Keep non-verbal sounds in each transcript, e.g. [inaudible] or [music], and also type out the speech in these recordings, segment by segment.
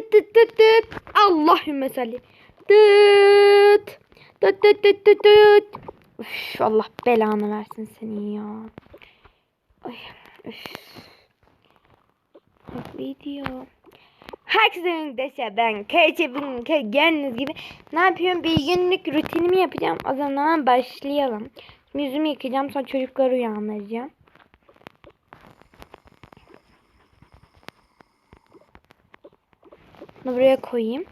tıt tıt tıt tıt. Allahümme salli. Tıt. Tıt tıt tıt tıt tıt. Üf, Allah belanı versin seni ya. Ay, üf. Video. Herkese arkadaşlar ben Kayçep'in gördüğünüz gibi ne yapıyorum bir günlük rutinimi yapacağım. O zaman başlayalım. Yüzümü yıkayacağım sonra çocukları uyandıracağım. Bunu buraya koyayım.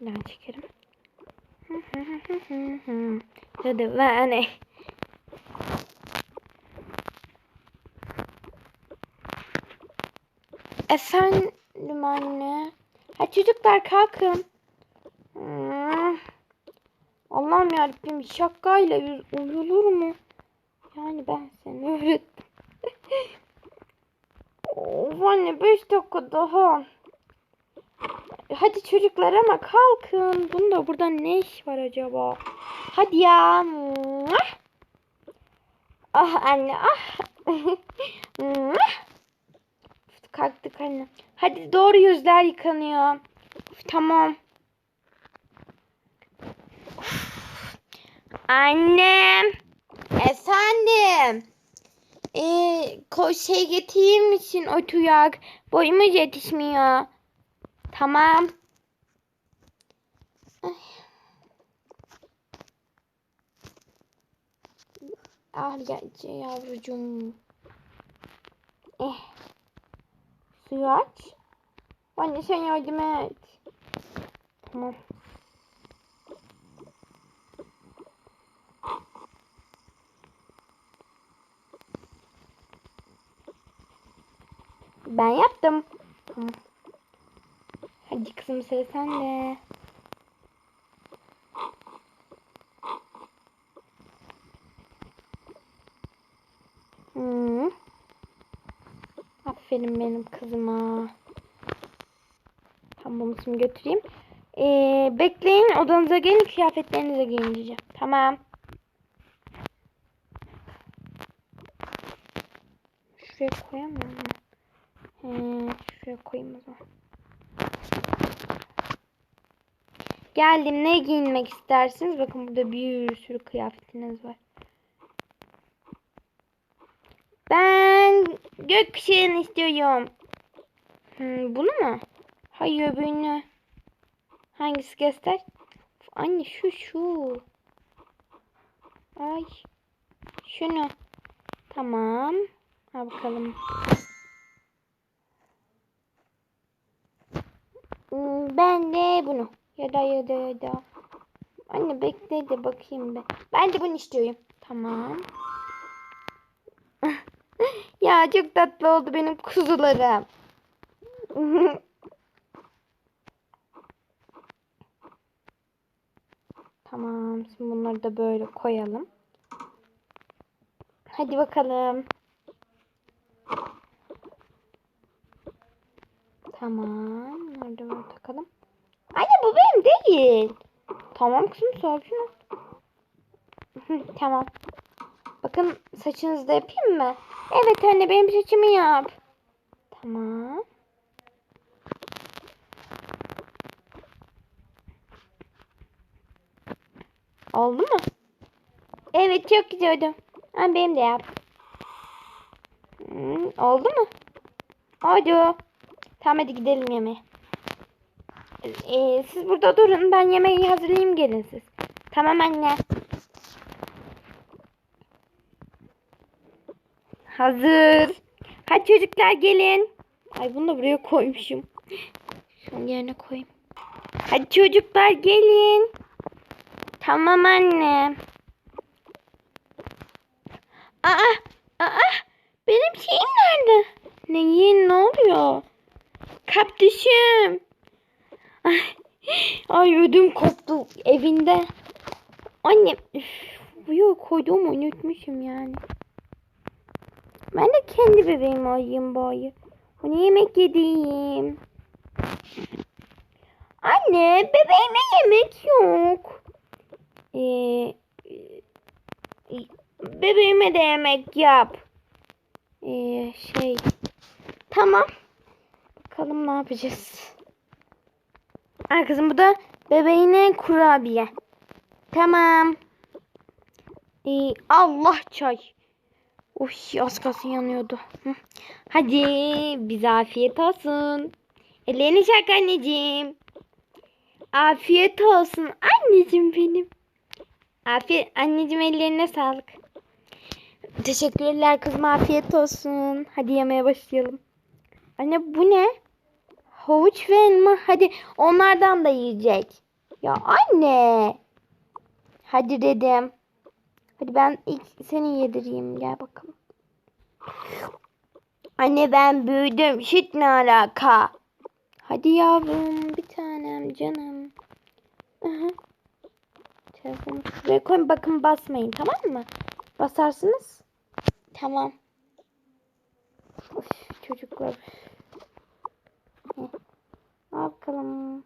Ben çekerim. [laughs] Hadi ben Efendim anne. Ha çocuklar kalkın. Hmm. Allah'ım yarabbim şakayla uyulur mu? Yani ben seni öğrettim. [laughs] of anne 5 dakika daha. Hadi çocuklar ama kalkın. Bunda burada ne iş var acaba? Hadi ya. Ah anne ah. [laughs] Kalktık anne. Hadi doğru yüzler yıkanıyor. Uf, tamam. Uf. Annem. Efendim. Ee, şey getireyim misin o tuyak? Boyumuz yetişmiyor. Tamam. Ay. Ah gerçi yavrucuğum. Eh. Suyu aç. Anne sen yardım et. Tamam. Ben yaptım. Tamam. Hadi kızım sıra sende. Hmm. Aferin benim kızıma. Tamam bunu götüreyim. Ee, bekleyin odanıza gelin kıyafetlerinize giyineceğim. Tamam. Şuraya koyamam? He, şuraya koyayım o zaman. Geldim. Ne giyinmek istersiniz? Bakın burada bir sürü kıyafetiniz var. Ben gökkuşağını istiyorum. Hmm, bunu mu? Hayır öbürünü. Hangisi göster? Of, Anne şu şu. Ay. Şunu. Tamam. Al bakalım. Hmm, Ben de bunu. Ya da ya da ya da. Anne bekle de bakayım ben. Ben de bunu istiyorum. Tamam. [laughs] ya çok tatlı oldu benim kuzularım. [laughs] tamam. Şimdi bunları da böyle koyalım. Hadi bakalım. Tamam. Nerede var takalım. Anne bu benim değil. Tamam kızım sakin ol. Tamam. Bakın saçınızı da yapayım mı? Evet anne benim saçımı yap. Tamam. Oldu mu? Evet çok oldu. Ha, benim de yap. Hmm, oldu mu? Oldu. Tamam hadi gidelim yemeğe. Ee, siz burada durun. Ben yemeği hazırlayayım gelin siz. Tamam anne. Hazır. Hadi çocuklar gelin. Ay bunu da buraya koymuşum. Şunun yerine koyayım. Hadi çocuklar gelin. Tamam anne. Aa, aa, benim şeyim nerede? Ne yiyin ne oluyor? Kaktüsüm. Ay, ödüm koptu evinde. Anne, üf, buraya koyduğumu unutmuşum yani. Ben de kendi bebeğimi ayıyım bari. Onu yemek yediğim. Anne, bebeğime yemek yok. Ee, e, bebeğime de yemek yap. Ee, şey. Tamam. Bakalım ne yapacağız. Kızım bu da bebeğine kurabiye. Tamam. Ee, Allah çay. Uy az kalsın yanıyordu. Hadi bize afiyet olsun. Ellerini çak anneciğim. Afiyet olsun anneciğim benim. Afiyet anneciğim ellerine sağlık. Teşekkürler kızım afiyet olsun. Hadi yemeye başlayalım. Anne bu ne? Havuç ve elma. Hadi onlardan da yiyecek. Ya anne. Hadi dedim. Hadi ben ilk seni yedireyim. Gel bakalım. Anne ben büyüdüm. Şit ne alaka? Hadi yavrum. Bir tanem canım. Telefonu şuraya koyun. Bakın basmayın tamam mı? Basarsınız. Tamam. Of, çocuklar. Bakalım.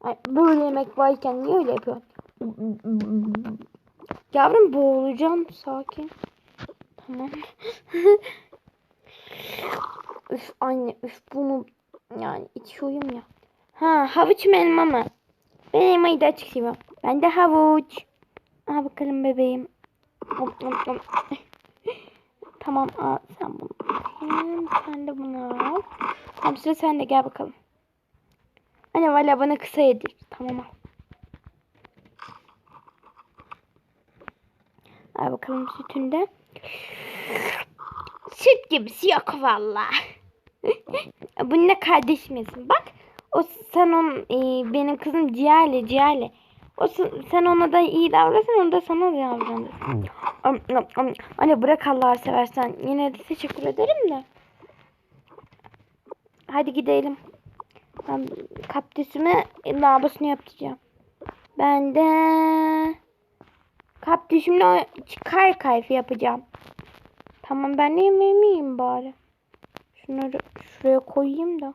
Ay, böyle yemek varken niye öyle yapıyorsun? Yavrum boğulacağım. Sakin. Tamam. [laughs] üf anne üf bunu yani içiyorum ya. Ha havuç mu elma mı? Ben elmayı da açık. Ben de havuç. Al bakalım bebeğim. Hop, hop, hop. Tamam al sen bunu. bakayım. Sen de bunu al. Tamam sıra sen de gel bakalım. Anne valla bana kısa yedir. Tamam al. Al bakalım sütünde. Süt gibisi yok valla. [laughs] Bununla kardeşimizin. Bak o sen on e, benim kızım ciğerli ciğerli. O sen sen ona da iyi davranırsan o da sana da davranır. Anne bırak Allah'ı seversen. Yine de teşekkür ederim de. Hadi gidelim. Ben kaptüsüme lavabosunu yapacağım. Ben de kaptüsümle çıkar kayfı yapacağım. Tamam ben de yemeğimi bari. Şunları şuraya koyayım da.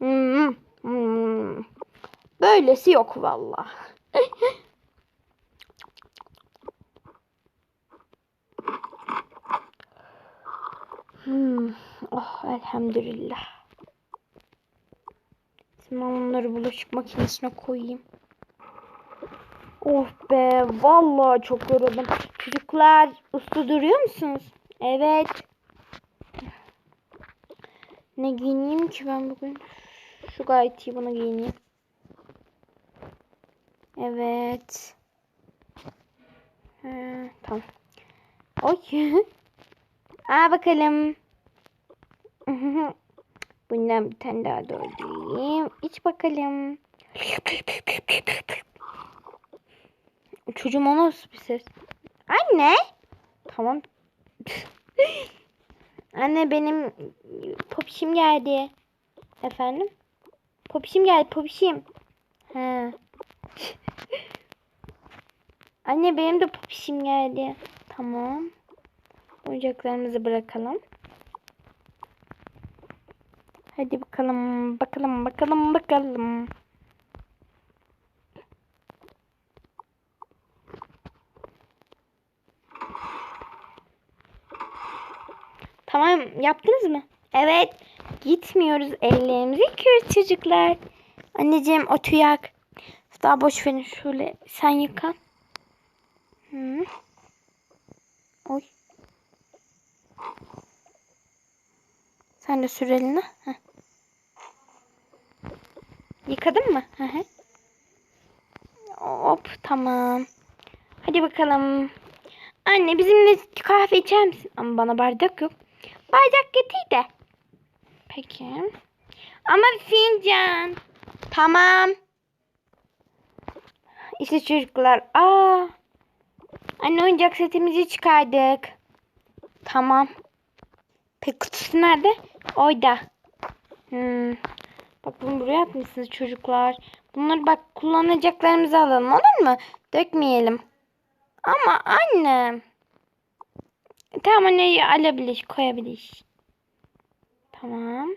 Hmm, hmm. Böylesi yok valla. hmm. Oh elhamdülillah. Şimdi onları bulaşık makinesine koyayım. Oh be vallahi çok yoruldum. Çocuklar usta duruyor musunuz? Evet. Ne giyineyim ki ben bugün? Şu gayet iyi bunu giyineyim. Evet. Ha, tamam. Oy. [laughs] Aa bakalım. [laughs] Bundan bir tane daha doldurayım. İç bakalım. Çocuğum o nasıl bir ses? Anne. Tamam. [laughs] Anne benim popişim geldi. Efendim? Popişim geldi popişim. He. Anne benim de popişim geldi. Tamam. Oyuncaklarımızı bırakalım. Hadi bakalım, bakalım, bakalım, bakalım. Tamam, yaptınız mı? Evet. Gitmiyoruz. Ellerimizi yıkıyoruz çocuklar. Anneciğim o tüyak. Daha boş verin şöyle. Sen yıka. Hı. Oy. Sen de sür eline. Heh. Yıkadın mı? Hı. Hop tamam. Hadi bakalım. Anne bizimle kahve içer misin? Ama bana bardak yok. Bardak getir de. Peki. Ama fincan. Tamam. İşte çocuklar. Aa. Anne oyuncak setimizi çıkardık. Tamam. Peki kutusu nerede? Oyda. Hmm. Bak bunu buraya atmışsınız çocuklar. Bunları bak kullanacaklarımızı alalım olur mu? Dökmeyelim. Ama anne. Tamam anne alabilir, koyabilir. Tamam.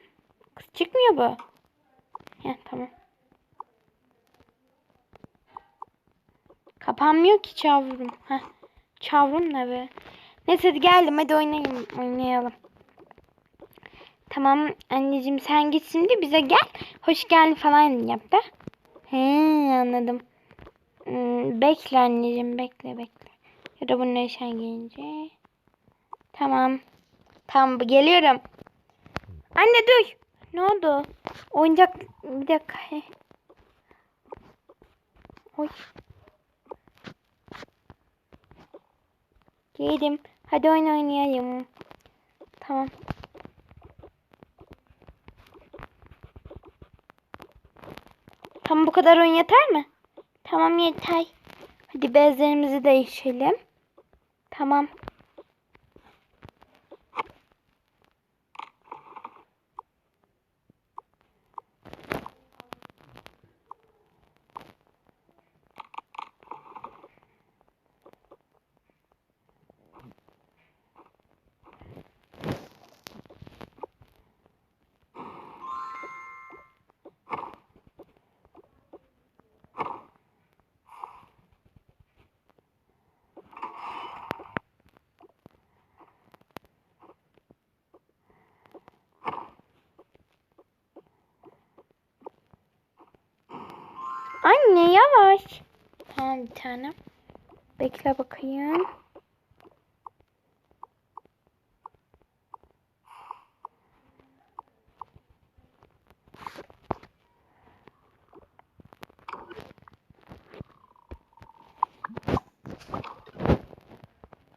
Kız çıkmıyor bu. Heh, tamam. Kapanmıyor ki çavrum. Heh. Çavrum ne be? Neyse hadi geldim hadi oynayalım. Oynayalım. Tamam anneciğim sen git şimdi bize gel. Hoş geldin falan yap da. He anladım. Hmm, bekle anneciğim bekle bekle. Ya da bunun sen gelince. Tamam. Tamam geliyorum. Anne dur. Ne oldu? Oyuncak bir dakika. Oy. Geldim. Hadi oyun oynayalım. Tamam. Tamam bu kadar oyun yeter mi? Tamam yeter. Hadi bezlerimizi değişelim. Tamam. Anne yavaş. Tamam bir tane. Bekle bakayım.